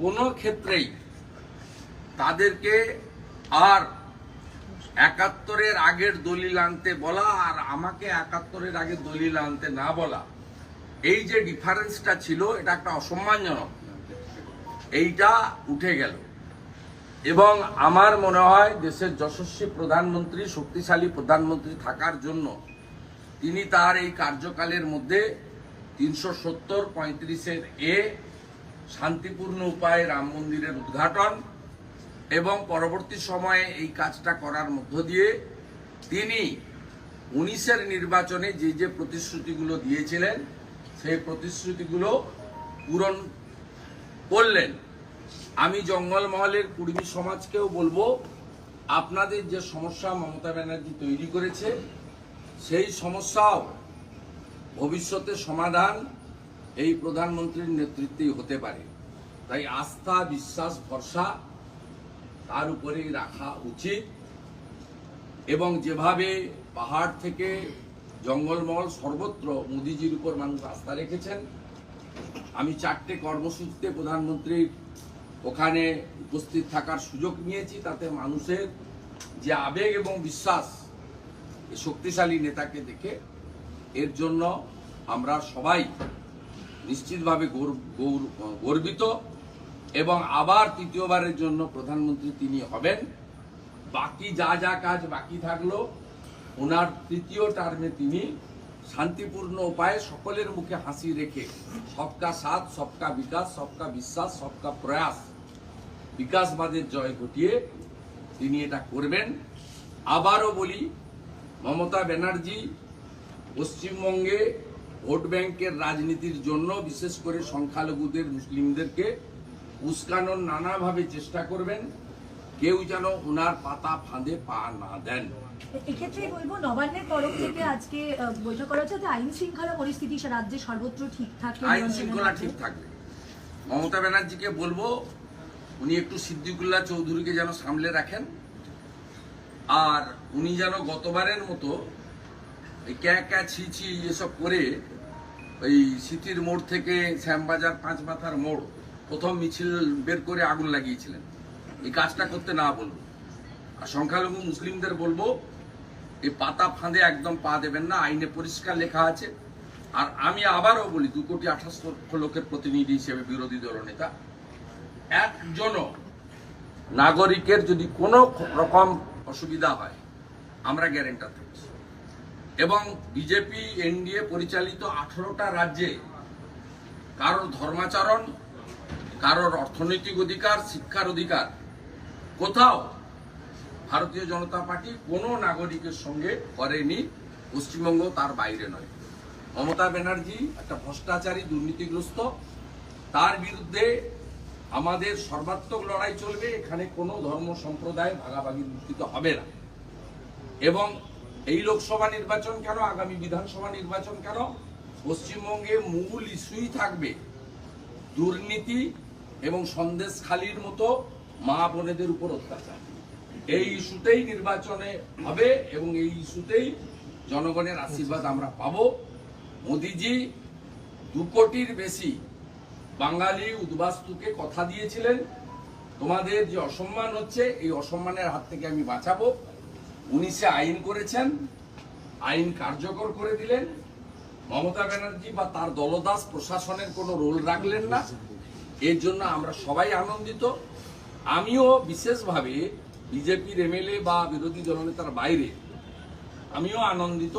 কোনো ক্ষেত্রেই তাদেরকে আর একাত্তরের আগের দলিল আনতে বলা আর আমাকে একাত্তরের আগের দলিল আনতে না বলা, এই যে ডিফারেন্সটা ছিল, এটা একটা অসম্মানজনক। এইটা উঠে গেল। এবং আমার মনে হয় দেশের যশস্বী প্রধানমন্ত্রী, শক্তিশালী প্রধানমন্ত্রী থাকার জন্য তিনি তার এই কার্যকালের মধ্যে তিনশো সত্তর পঁয়ত্রিশের এ শান্তিপূর্ণ উপায়ে রাম মন্দিরের উদ্ঘাটন এবং পরবর্তী সময়ে এই কাজটা করার মধ্য দিয়ে তিনি উনিশের নির্বাচনে যে যে প্রতিশ্রুতিগুলো দিয়েছিলেন, সেই প্রতিশ্রুতিগুলো পূরণ করলেন। আমি জঙ্গলমহলের কুর্মী সমাজকেও বলব, আপনাদের যে সমস্যা মমতা ব্যানার্জি তৈরি করেছে, সেই সমস্যাও ভবিষ্যতে সমাধান এই প্রধানমন্ত্রীর নেতৃত্বেই হতে পারে। তাই আস্থা, বিশ্বাস, ভরসা তার উপরেই রাখা উচিত। এবং যেভাবে পাহাড় থেকে জঙ্গলমহল সর্বত্র মোদিজির উপর মানুষ আস্থা রেখেছেন, আমি চারটে কর্মসূচিতে প্রধানমন্ত্রীর ওখানে উপস্থিত থাকার সুযোগ নিয়েছি, তাতে মানুষের যে আবেগ এবং বিশ্বাস শক্তিশালী নেতাকে দেখে এর জন্য আমরা সবাই নিশ্চিতভাবে গৌর- গৌর- গর্বিত। এবং আবার তৃতীয়বারের জন্য প্রধানমন্ত্রী তিনি হবেন। বাকি যা যা কাজ বাকি থাকল, ওনার তৃতীয় টার্মে তিনি শান্তিপূর্ণ উপায়ে সকলের মুখে হাসি রেখে সবকা সাথ, সবকা বিকাশ, সবকা বিশ্বাস, সবকা প্রয়াস, বিকাশবাদের জয় ঘটিয়ে তিনি এটা করবেন। আবারও বলি, মমতা ব্যানার্জি পশ্চিমবঙ্গে ভোট ব্যাংকের রাজনীতির জন্য বিশেষ করে সংখ্যালঘুদের, মুসলিমদেরকে উস্কানোর নানাভাবে চেষ্টা করবেন। কেউ যেন ওনার পাতা ফাঁদে পা না দেন। এক্ষেত্রে বলব নবান্নের তরফ থেকে আজকে বৈঠক করা হচ্ছে। আইন শৃঙ্খলা পরিস্থিতি রাজ্যে সর্বত্র ঠিকঠাক আইন শৃঙ্খলা ঠিক থাকবে। মমতা ব্যানার্জিকে বলব উনি একটু সিদ্দিকুল্লাহ চৌধুরীকে যেন সামলে রাখেন। আর উনি যেন গতবারের মতো এই ক্যা ক্যা ছি ছি এসব করে ওই সিটির মোড় থেকে শ্যামবাজার পাঁচ মাথার মোড় প্রথম মিছিল বের করে আগুন লাগিয়েছিলেন। এই কাজটা করতে না বলব আর সংখ্যালঘু মুসলিমদের বলব, এই পাতা ফাঁদে একদম পা দেবেন না, আইনে পরিষ্কার লেখা আছে। আর আমি আবারও বলি, দু কোটি আঠাশ লক্ষ লোকের প্রতিনিধি হিসেবে বিরোধী দলনেতা একজনও নাগরিকের যদি কোনো রকম অসুবিধা হয়, আমরা গ্যারেন্টার থাকছি। এবং বিজেপি, এনডিএ পরিচালিত আঠারোটা রাজ্যে কারোর ধর্মাচরণ কারোর অর্থনৈতিক অধিকার, শিক্ষার অধিকার। কোথাও ভারতীয় জনতা পার্টি কোনো নাগরিকের সঙ্গে করেনি, পশ্চিমবঙ্গ তার বাইরে নয়। মমতা ব্যানার্জি একটা ভ্রষ্টাচারী, দুর্নীতিগ্রস্ত। তার বিরুদ্ধে আমাদের সর্বাত্মক লড়াই চলবে, এখানে কোনো ধর্ম সম্প্রদায় ভাগাভাগি অনুষ্ঠিত হবে না। এবং এই লোকসভা নির্বাচন কেন, আগামী বিধানসভা নির্বাচন কেন, পশ্চিমবঙ্গে মূল ইস্যুই থাকবে দুর্নীতি এবং সন্দেশখালির মতো মা বোনেদের উপর অত্যাচার। এই ইস্যুতেই নির্বাচনে হবে এবং এই ইস্যুতেই জনগণের আশীর্বাদ আমরা পাবো। মোদিজি দু কোটির বেশি বাঙালি উদ্বাস্তুকে কথা দিয়েছিলেন। তোমাদের যে অসম্মান হচ্ছে, এই অসম্মানের হাত থেকে আমি বাঁচাবো। উনিশে আইন করেছেন, আইন কার্যকর করে দিলেন। মমতা ব্যানার্জি বা তার দলদাস প্রশাসনের কোনো রোল রাখলেন না। এর জন্য আমরা সবাই আনন্দিত। আমিও বিশেষভাবে বিজেপির এমএলএ বা বিরোধী দলনেতার বাইরে আমিও আনন্দিত।